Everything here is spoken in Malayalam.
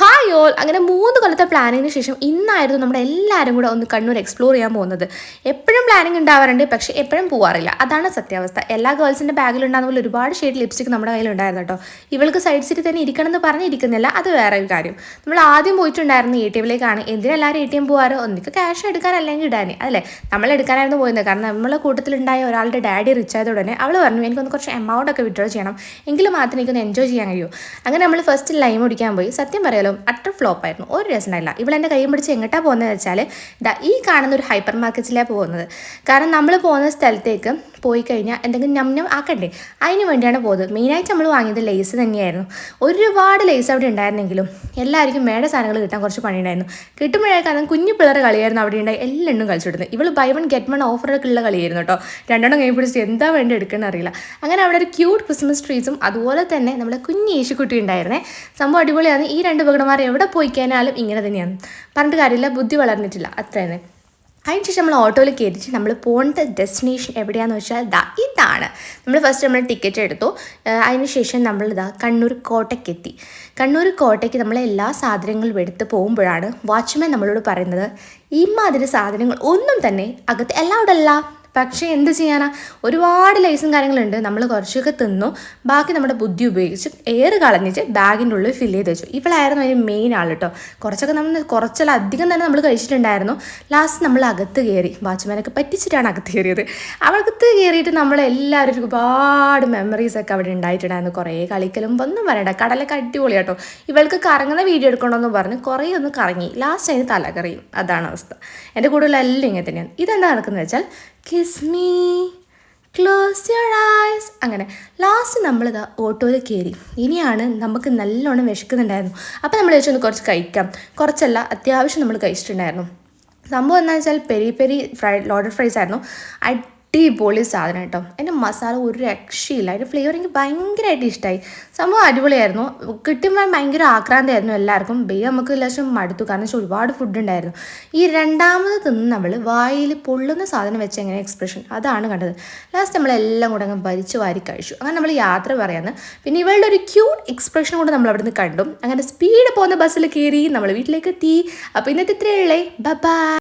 ഹായ് ഓൾ അങ്ങനെ മൂന്ന് കൊല്ലത്തെ പ്ലാനിങ്ങിന് ശേഷം ഇന്നായിരുന്നു നമ്മുടെ എല്ലാവരും കൂടെ ഒന്ന് കണ്ണൂർ എക്സ്പ്ലോർ ചെയ്യാൻ പോകുന്നത്. എപ്പോഴും പ്ലാനിങ് ഉണ്ടാവാറുണ്ട് പക്ഷേ എപ്പോഴും പോകാറില്ല അതാണ് സത്യാവസ്ഥ. എല്ലാ ഗേൾസിന്റെ ബാഗിലുണ്ടാകുന്ന പോലെ ഒരുപാട് ഷെയ്ഡ് ലിപ്സ്റ്റിക് നമ്മുടെ കയ്യിലുണ്ടായിരുന്നു കേട്ടോ. ഇവൾക്ക് സൈഡ് സീറ്റിൽ തന്നെ ഇരിക്കണം എന്ന് പറഞ്ഞിരിക്കുന്നില്ല അത് വേറെ ഒരു കാര്യം. നമ്മൾ ആദ്യം പോയിട്ടുണ്ടായിരുന്നു എ ടി എമ്മിലേക്കാണ് എന്തിനെല്ലാവരും എ ടി എം പോകാറ് ഒന്നിക്ക് ക്യാഷ് എടുക്കാൻ അല്ലെങ്കിൽ ഇടാൻ അല്ലേ നമ്മൾ എടുക്കാനായിരുന്നു പോയിരുന്നത്. കാരണം നമ്മളെ കൂട്ടത്തിലുണ്ടായ ഒരാളുടെ ഡാഡി റിച്ച് ആയതോടെ അവൾ പറഞ്ഞു എനിക്കൊന്ന് കുറച്ച് എമൗണ്ട് ഒക്കെ വിഡ്രോ ചെയ്യണം. എങ്കിൽ മാത്രമേ എനിക്കൊന്ന് എൻജോയ് ചെയ്യാൻ കഴിയൂ. അങ്ങനെ നമ്മൾ ഫസ്റ്റ് ലൈം ഓടിക്കാൻ പോയി. സത്യം പറയാലോ അട്ടർ ഫ്ലോപ്പ് ആയിരുന്നു. ഒരു രസമില്ല ഇവളെന്റെ കൈയും പിടിച്ച് എങ്ങോട്ടാണ് പോകുന്നത് വെച്ചാൽ ദാ ഈ കാണുന്ന ഒരു ഹൈപ്പർ മാർക്കറ്റിലാണ് പോകുന്നത്. കാരണം നമ്മൾ പോകുന്ന സ്ഥലത്തേക്ക് പോയി കഴിഞ്ഞാൽ എന്തെങ്കിലും ഞം ഞം ആക്കണ്ടേ? അതിന് വേണ്ടിയാണ് പോകുന്നത് മെയിനായിട്ട് നമ്മൾ വാങ്ങിയത് ലേസ് തന്നെയായിരുന്നു. ഒരുപാട് ലേസ് അവിടെ ഉണ്ടായിരുന്നെങ്കിലും എല്ലാവർക്കും മേട സാധനങ്ങൾ കിട്ടാൻ കുറച്ച് പണിയുണ്ടായിരുന്നു. കിട്ടുമ്പോഴേക്കാളും കുഞ്ഞു പിള്ളേർ കളിയായിരുന്നു അവിടെ ഉണ്ടായി. എല്ലാം കളിച്ചിടുന്നത് ഇവൾ ബൈ വൺ ഗെറ്റ് വൺ ഓഫറൊക്കെ ഉള്ള കളിയായിരുന്നു കേട്ടോ. രണ്ടെണ്ണം കൈ പിടിച്ച് എന്താ വേണ്ടി എടുക്കണമെന്ന് അറിയില്ല. അങ്ങനെ അവിടെ ഒരു ക്യൂട്ട് ക്രിസ്മസ് ട്രീസും അതുപോലെ തന്നെ നമ്മുടെ കുഞ്ഞ് യേശുക്കുട്ടി ഉണ്ടായിരുന്നേ. സംഭവം അടിപൊളിയാണ് ഈ രണ്ട് പകടന്മാർ എവിടെ പോയി കഴിഞ്ഞാലും ഇങ്ങനെ തന്നെയാണ്. പറഞ്ഞിട്ട് കാര്യമില്ല ബുദ്ധി വളർന്നിട്ടില്ല അത്ര തന്നെ അതിനുശേഷം നമ്മൾ ഓട്ടോയിൽ കയറിയിട്ട് നമ്മൾ പോകേണ്ട ഡെസ്റ്റിനേഷൻ എവിടെയാണെന്ന് വെച്ചാൽ ദാ ഇതാണ്. നമ്മൾ ഫസ്റ്റ് നമ്മൾ ടിക്കറ്റ് എടുത്തു. അതിനുശേഷം നമ്മൾ ഇതാ കണ്ണൂർ കോട്ടയ്ക്ക് എത്തി. കണ്ണൂർ കോട്ടയ്ക്ക് നമ്മൾ എല്ലാ സാധനങ്ങളും എടുത്ത് പോകുമ്പോഴാണ് വാച്ച്മാൻ നമ്മളോട് പറയുന്നത് ഇമ്മാതിരി സാധനങ്ങൾ ഒന്നും തന്നെ അകത്ത് എല്ലാവിടെ അല്ല. പക്ഷേ എന്ത് ചെയ്യാനാ? ഒരുപാട് ലൈസും കാര്യങ്ങളുണ്ട്. നമ്മൾ കുറച്ചൊക്കെ തിന്നു. ബാക്കി നമ്മുടെ ബുദ്ധി ഉപയോഗിച്ച് എയർ കളഞ്ഞിട്ട് ബാഗിന്റെ ഉള്ളിൽ ഫില്ല് ചെയ്ത് വെച്ചു. ഇവളായിരുന്നു അതിന് മെയിൻ ആൾ കേട്ടോ കുറച്ചൊക്കെ നമ്മൾ കുറച്ചല്ല അധികം തന്നെ നമ്മൾ കഴിച്ചിട്ടുണ്ടായിരുന്നു. ലാസ്റ്റ് നമ്മൾ അകത്ത് കയറി. വാച്ച്മാനൊക്കെ പറ്റിച്ചിട്ടാണ് അകത്ത് കയറിയത്. അകത്ത് കയറിയിട്ട് നമ്മളെല്ലാവരും ഒരുപാട് മെമ്മറീസ് ഒക്കെ അവിടെ ഉണ്ടായിട്ടുണ്ടായിരുന്നു. കുറേ കളിക്കലും ഒന്നും പറയണ്ട. കടലൊക്കെ അടിപൊളി കേട്ടോ ഇവൾക്ക് കറങ്ങുന്ന വീഡിയോ എടുക്കണമെന്ന് പറഞ്ഞ് കുറേ ഒന്ന് കറങ്ങി. ലാസ്റ്റ് അതിന് തലകറിയും. അതാണ് അവസ്ഥ. എന്റെ കൂടുതലെല്ലാം ഇങ്ങനെ തന്നെയാണ്. ഇതെന്താ നടക്കുന്നത് വെച്ചാൽ kiss me close your eyes അങ്ങനെ ലാസ്റ്റ് നമ്മളിത് ഓട്ടോയിൽ കയറി ഇനിയാണ് നമുക്ക് നല്ലോണം വിശക്കുന്നുണ്ടായിരുന്നു. അപ്പോൾ നമ്മൾ ചോദിച്ചൊന്ന് കുറച്ച് കഴിക്കാം. കുറച്ചല്ല അത്യാവശ്യം നമ്മൾ കഴിച്ചിട്ടുണ്ടായിരുന്നു. സംഭവം എന്താണെന്ന് വെച്ചാൽ peri peri fry loader fries ആയിരുന്നു. അടിപൊളി സാധനം കേട്ടോ. അതിന്റെ മസാല ഒരു രക്ഷയില്ല. അതിന്റെ ഫ്ലേവർ എനിക്ക് ഭയങ്കരമായിട്ട് ഇഷ്ടമായി സംഭവം അടിപൊളിയായിരുന്നു. കിട്ടുമ്പോൾ ഭയങ്കര ആക്രാന്തമായിരുന്നു എല്ലാവർക്കും. ബേ നമുക്ക് ലക്ഷം മടുത്തു. കാരണം വെച്ചാൽ ഒരുപാട് ഫുഡ് ഉണ്ടായിരുന്നു. ഈ രണ്ടാമത് തിന്ന് നമ്മൾ വായിൽ പൊള്ളുന്ന സാധനം വെച്ച് എങ്ങനെ എക്സ്പ്രഷൻ അതാണ് കണ്ടത്. ലാസ്റ്റ് നമ്മളെല്ലാം കൂടെ അങ്ങ് ഭരിച്ച് വാരി കഴിച്ചു. അങ്ങനെ നമ്മൾ യാത്ര പറയാന്ന്. പിന്നെ ഇവളുടെ ഒരു ക്യൂട്ട് എക്സ്പ്രഷൻ കൂടെ നമ്മൾ അവിടെ നിന്ന് കണ്ടു. അങ്ങനെ സ്പീഡ് പോകുന്ന ബസ്സിൽ കയറി നമ്മൾ വീട്ടിലേക്ക് എത്തി. അപ്പോൾ ഇന്നത്തെ ഇത്രയേ ഉള്ളേ. ബൈ